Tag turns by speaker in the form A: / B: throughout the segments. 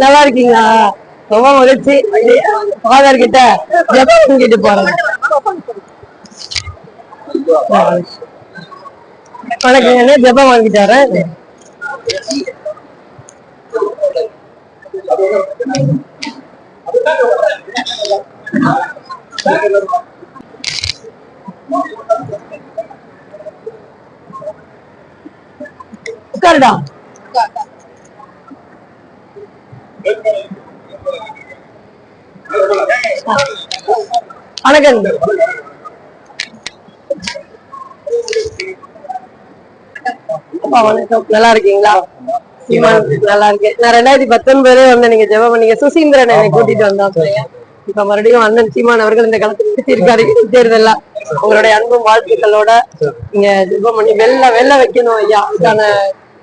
A: நல்லா இருக்கீங்களா? ரொம்ப மகிழ்ச்சி. ஃபாதர் கிட்ட ஜெபம் கேட்டு போறேன் வணக்கம் என்ன ஜெபம் வாங்கிட்டு வரேன் உட்காருடா. வணக்கம் வணக்கம். நல்லா இருக்கீங்களா? நல்லா இருக்கேன். நான் ரெண்டாயிரத்தி பத்தொன்பதே வந்து நீங்க ஜெபம் பண்ணீங்க. சுசீந்திரன் என்னை கூட்டிட்டு வந்தாங்க. இப்ப மறுபடியும் அண்ணன் சீமான் அவர்கள் இந்த களத்தில் இருக்காரு. தேர்தல்ல உங்களுடைய அன்பும் வாழ்த்துக்களோட நீங்க ஜெபம் பண்ணி வெள்ள வெள்ள வைக்கணும் ஐயா. அதுக்கான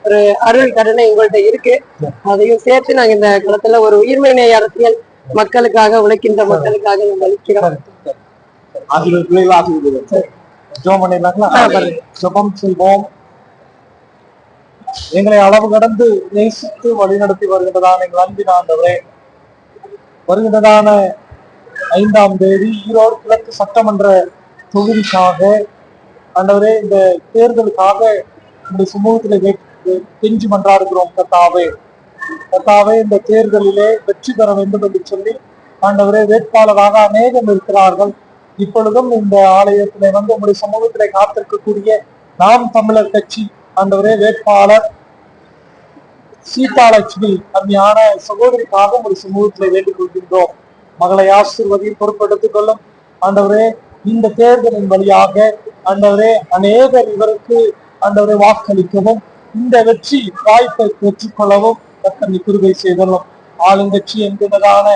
A: ஒரு அருள் கருணை உங்கள்ட்ட இருக்கு. அதையும் சேர்த்து நாங்க இந்த களத்துல ஒரு உயிர்மை அரசியல் மக்களுக்காக உழைக்கின்ற மக்களுக்காக அளிக்கிறோம்.
B: ஜெபம். ஜெபம் செய்வோம். எங்களை அளவு கடந்து நேசித்து வழிநடத்தி வருகின்றதான எங்கள் அன்பின் ஆண்டவரே வருகின்றதான ஐந்தாம் தேதி ஈரோடு கிழக்கு சட்டமன்ற தொகுதிக்காக ஆண்டவரே இந்த தேர்தலுக்காக இந்த சமூகத்திலே கேட்டு கெஞ்சி மன்றாடுகிறோம் கத்தாவே. கத்தாவே இந்த தேர்தலிலே வெற்றி பெற வேண்டும் என்று சொல்லி ஆண்டவரே வேட்பாளராக அநேகம் இருக்கிறார்கள். இப்பொழுதும் இந்த ஆலயத்திலே வந்து உங்களுடைய சமூகத்திலே காத்திருக்கக்கூடிய நாம் தமிழர் கட்சி ஆண்டவரே வேட்பாளர் சீதாலட்சுமி அம்மையான சகோதரிக்காக ஒரு சமூகத்திலே வேண்டிக் கொள்கின்றோம். மகளை ஆசிர்வதியில் பொறுப்பெடுத்துக் கொள்ளும் ஆண்டவரே இந்த தேர்தலின் வழியாக ஆண்டவரே அநேகர் இவருக்கு ஆண்டவரை வாக்களிக்கவும் இந்த வெற்றி வாய்ப்பை பெற்றுக்கொள்ளவும் கத்தனை குருவை செய்தலும். ஆளுங்கட்சி என்கிறதான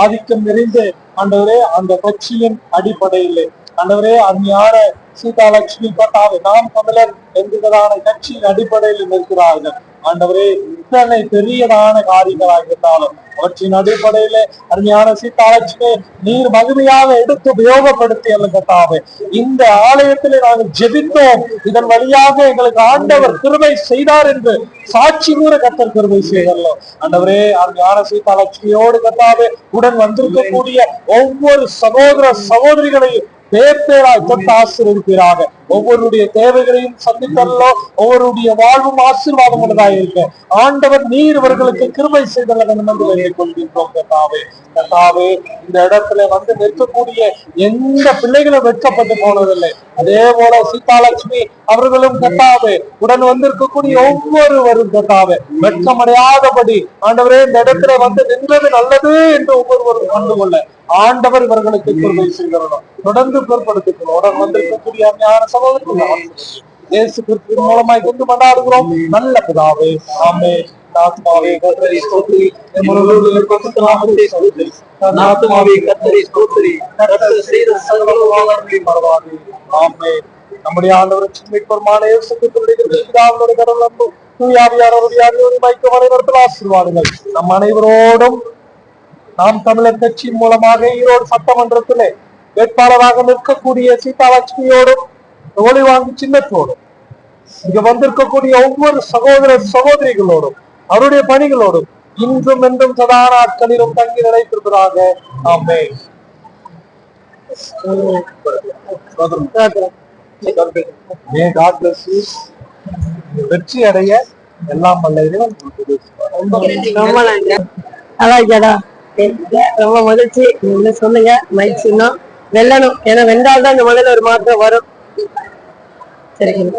B: ஆதிக்கம் நிறைந்து ஆண்டவரே அந்த கட்சியின் அடிப்படையில். ஆண்டவரே அருமையான சீதாலட்சுமி பட்டாவை நாம் தமிழர் என்கிறதான கட்சியின் அடிப்படையில் நிற்கிறார்கள். ஆண்டவரே எத்தனை பெரியதான காரியங்களாக இருந்தாலும் அவற்றின் அடிப்படையில அருமையான சீதாலட்சுமி நீர் மகிமையாக எடுத்து உபயோகப்படுத்தி கத்தாவே இந்த ஆலயத்திலே நாங்கள் ஜெபித்தோம். இதன் வழியாக எங்களுக்கு ஆண்டவர் கிருமை செய்தார் என்று சாட்சி கூற கத்தர் கிருமை செய்தோம் ஆண்டவரே அருமையான சீதாலட்சுமியோடு கத்தாவே உடன் வந்திருக்கக்கூடிய ஒவ்வொரு சகோதர சகோதரிகளையும் பேர் பேராய் தொட்டு ஆசீர்வதிப்பீராக. ஒவ்வொருடைய தேவைகளையும் சந்தித்தல்லோ ஒவ்வொருடைய வாழ்வும் ஆசீர்வாதம் உள்ளதாக இருக்க. ஆண்டவர் நீர் இவர்களுக்கு கிருமை செய்தல வேண்டும் என்று வேண்டிக் கொள்கின்றோம் கத்தாவே கத்தாவே இந்த இடத்துல வந்து நிற்கக்கூடிய எந்த பிள்ளைகளும் வெட்கப்பட்டு போனதில்லை. அதே போல சீதாலட்சுமி அவர்களும் கத்தாவே. உடன் வந்திருக்கக்கூடிய ஒவ்வொருவரும் கத்தாவே. வெட்கமடையாதபடி ஆண்டவரே இந்த இடத்துல வந்து நின்றது நல்லது என்று ஒவ்வொருவரும் கண்டுகொள்ள ஆண்டவர் இவர்களுக்கு கொள்கை செய்கிறோம் தொடர்ந்து பொருட்படுத்திக்கிறோம் உடன் வந்திருக்கக்கூடிய ஞான சகோதரர்கள் இயேசு கிறிஸ்துவின் மூலமாய் கொண்டு கொண்டாடுகிறோம் நல்ல பிதாவே ஆமே ஸ்தோத்திரி. ஸ்தோத்திரி. ஸ்தோத்திரி. கர்த்தர் செய்த மறவாதே. நம்முடைய ஆண்டவர் மீட்பருமான இயேசு கிறிஸ்துவின் பிதாவினுடைய கடவுள் அன்பு ஆசீர்வாதங்கள். நம் அனைவரோடும் நாம் தமிழர் கட்சியின் மூலமாக ஈரோடு சட்டமன்றத்திலே வேட்பாளராக நிற்கக்கூடிய சீதா லட்சுமியோடும் ஒளி வாங்கி சின்னத்தோடும் இங்க வந்திருக்கக்கூடிய ஒவ்வொரு சகோதர சகோதரிகளோடும் அவருடைய பணிகளோடும் இன்றும் என்றும் சதா நாட்களிலும் தங்கி நிலைத்திருப்பதாக ஆமே. வெற்றி அடைய எல்லாம் வல்ல இறைவன்
A: ரொம்ப நல்லா மகிழ்ச்சி. நீங்க சொல்லுங்க? மைக் சின்னம். வெல்லணும். ஏன்னா வென்றால் தான் இந்த மலையில ஒரு மாற்றம் வரும். சரிங்க.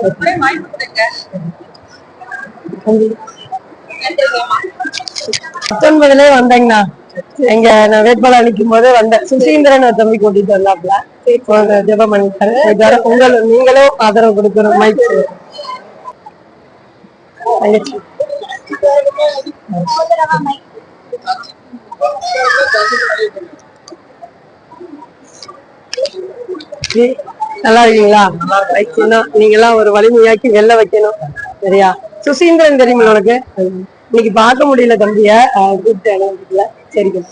A: பத்தொன்பதுலயே வந்தேங்கண்ணா. எங்க நான் வேட்பாளர் அளிக்கும் போது வந்தேன். சுசீந்திரன் தம்பி கூட்டிட்டு வந்தாப்ல ஜெபம் பண்ணிட்டாரு போயிட்டு நீங்களும் ஆதரவு கொடுக்கணும். மைக் தங்கச்சி. நல்லா இருக்கீங்களா? வைக்கணும் நீங்க எல்லாம் ஒரு வலிமையாக்கி வெளில வைக்கணும். சரியா? சுசீந்திரன் தெரியுமா உனக்கு? இன்னைக்கு பார்க்க முடியல தம்பிய அஹ், சரி Thank சரிங்க